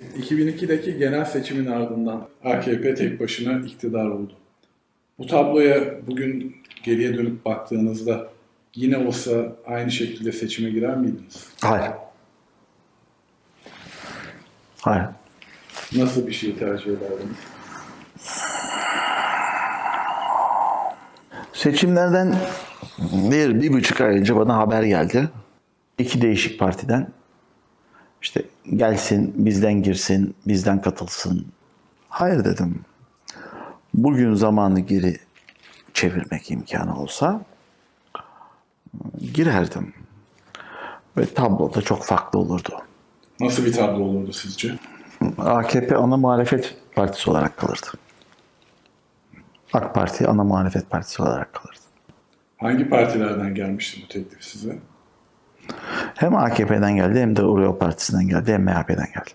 2002'deki genel seçimin ardından AKP tek başına iktidar oldu. Bu tabloya bugün geriye dönüp baktığınızda yine olsa aynı şekilde seçime girer miydiniz? Hayır. Hayır. Nasıl bir şey tercih ederdiniz? Seçimlerden bir, bir buçuk ay önce bana haber geldi. İki değişik partiden. İşte gelsin, bizden girsin, bizden katılsın. Hayır dedim. Bugün zamanı geri çevirmek imkanı olsa girerdim. Ve tablo da çok farklı olurdu. Nasıl bir tablo olurdu sizce? AKP ana muhalefet partisi olarak kalırdı. AK Parti ana muhalefet partisi olarak kalırdı. Hangi partilerden gelmişti bu teklif size? Hem AKP'den geldi hem de Uruyo Partisi'nden geldi hem MHP'den geldi.